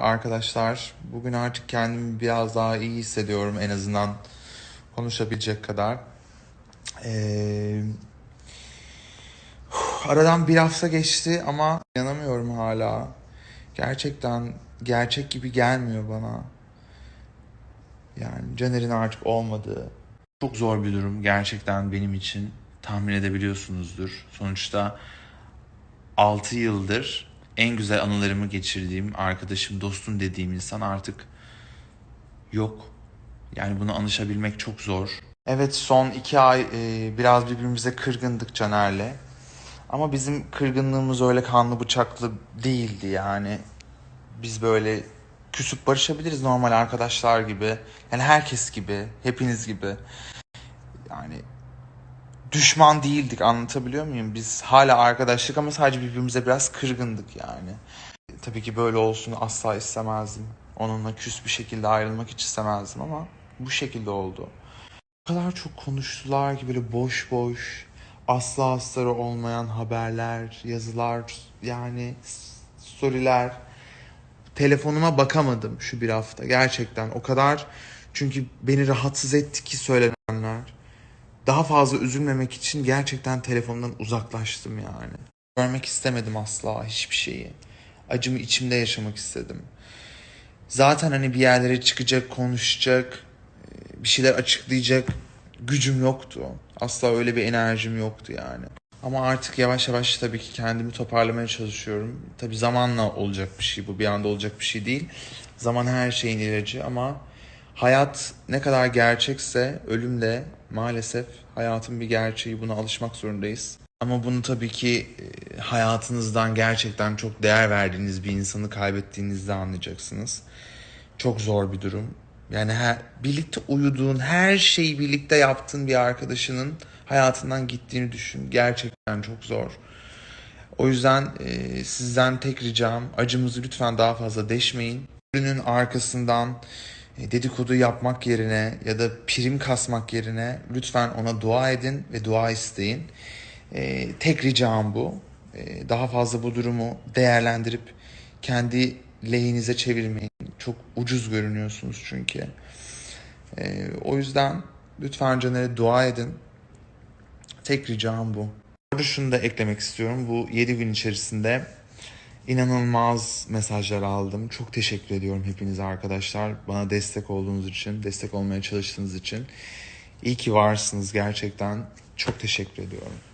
Arkadaşlar bugün artık kendimi biraz daha iyi hissediyorum en azından konuşabilecek kadar. Ee, aradan bir hafta geçti ama inanamıyorum hala. Gerçekten gerçek gibi gelmiyor bana. Yani Caner'in artık olmadığı çok zor bir durum gerçekten benim için. Tahmin edebiliyorsunuzdur. Sonuçta 6 yıldır en güzel anılarımı geçirdiğim arkadaşım, dostum dediğim insan artık yok. Yani bunu anlaşabilmek çok zor. Evet son iki ay e, biraz birbirimize kırgındık Caner'le. Ama bizim kırgınlığımız öyle kanlı bıçaklı değildi yani. Biz böyle küsüp barışabiliriz normal arkadaşlar gibi. Yani herkes gibi, hepiniz gibi. Yani düşman değildik anlatabiliyor muyum? Biz hala arkadaşlık ama sadece birbirimize biraz kırgındık yani. Tabii ki böyle olsun asla istemezdim. Onunla küs bir şekilde ayrılmak hiç istemezdim ama bu şekilde oldu. O kadar çok konuştular ki böyle boş boş, asla astarı olmayan haberler, yazılar, yani storyler. Telefonuma bakamadım şu bir hafta gerçekten o kadar çünkü beni rahatsız etti ki söylenenler daha fazla üzülmemek için gerçekten telefondan uzaklaştım yani. Görmek istemedim asla hiçbir şeyi. Acımı içimde yaşamak istedim. Zaten hani bir yerlere çıkacak, konuşacak, bir şeyler açıklayacak gücüm yoktu. Asla öyle bir enerjim yoktu yani. Ama artık yavaş yavaş tabii ki kendimi toparlamaya çalışıyorum. Tabii zamanla olacak bir şey bu. Bir anda olacak bir şey değil. Zaman her şeyin ilacı ama hayat ne kadar gerçekse ölüm de maalesef hayatın bir gerçeği. Buna alışmak zorundayız. Ama bunu tabii ki e, hayatınızdan gerçekten çok değer verdiğiniz bir insanı kaybettiğinizde anlayacaksınız. Çok zor bir durum. Yani her, birlikte uyuduğun, her şeyi birlikte yaptığın bir arkadaşının hayatından gittiğini düşün. Gerçekten çok zor. O yüzden e, sizden tek ricam acımızı lütfen daha fazla deşmeyin. Ürünün arkasından dedikodu yapmak yerine ya da prim kasmak yerine lütfen ona dua edin ve dua isteyin. E, tek ricam bu. E, daha fazla bu durumu değerlendirip kendi lehinize çevirmeyin. Çok ucuz görünüyorsunuz çünkü. E, o yüzden lütfen Caner'e dua edin. Tek ricam bu. Burada şunu da eklemek istiyorum. Bu 7 gün içerisinde inanılmaz mesajlar aldım. Çok teşekkür ediyorum hepinize arkadaşlar. Bana destek olduğunuz için, destek olmaya çalıştığınız için. İyi ki varsınız gerçekten. Çok teşekkür ediyorum.